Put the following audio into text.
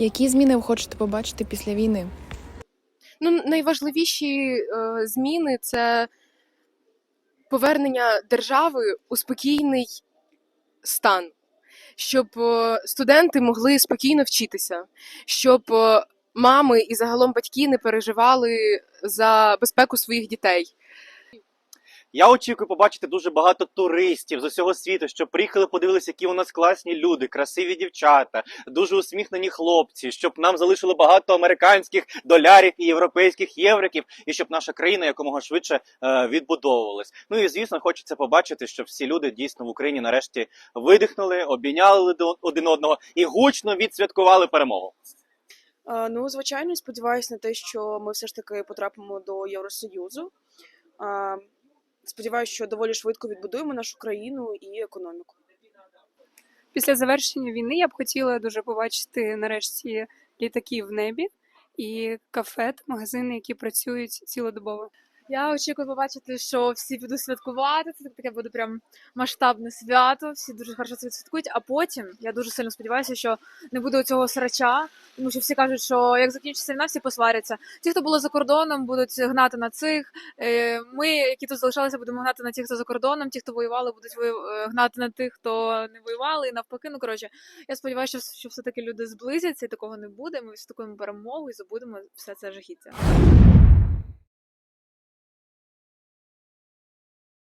Які зміни ви хочете побачити після війни? Ну, найважливіші е, зміни це повернення держави у спокійний стан, щоб е, студенти могли спокійно вчитися, щоб е, мами і загалом батьки не переживали за безпеку своїх дітей. Я очікую побачити дуже багато туристів з усього світу, щоб приїхали, подивилися, які у нас класні люди, красиві дівчата, дуже усміхнені хлопці, щоб нам залишили багато американських долярів і європейських євриків, і щоб наша країна якомога швидше е, відбудовувалась. Ну і звісно, хочеться побачити, щоб всі люди дійсно в Україні нарешті видихнули, обійняли один одного і гучно відсвяткували перемогу. Е, Ну, звичайно, сподіваюся на те, що ми все ж таки потрапимо до Євросоюзу. Сподіваюся, що доволі швидко відбудуємо нашу країну і економіку. Після завершення війни я б хотіла дуже побачити нарешті літаки в небі і кафе магазини, які працюють цілодобово. Я очікую побачити, що всі підуть святкувати. Це таке буде прям масштабне свято. Всі дуже хорошо це відсвяткують. А потім я дуже сильно сподіваюся, що не буде цього срача, тому що всі кажуть, що як закінчиться війна, всі посваряться. Ті, хто були за кордоном, будуть гнати на цих. Е, Ми, які тут залишалися, будемо гнати на тих, хто за кордоном. Ті, хто воювали, будуть е, гнати на тих, хто не воювали, і навпаки. Ну коротше, я сподіваюся, що, все таки люди зблизяться, і такого не буде. Ми святкуємо перемогу і забудемо все це жахіття.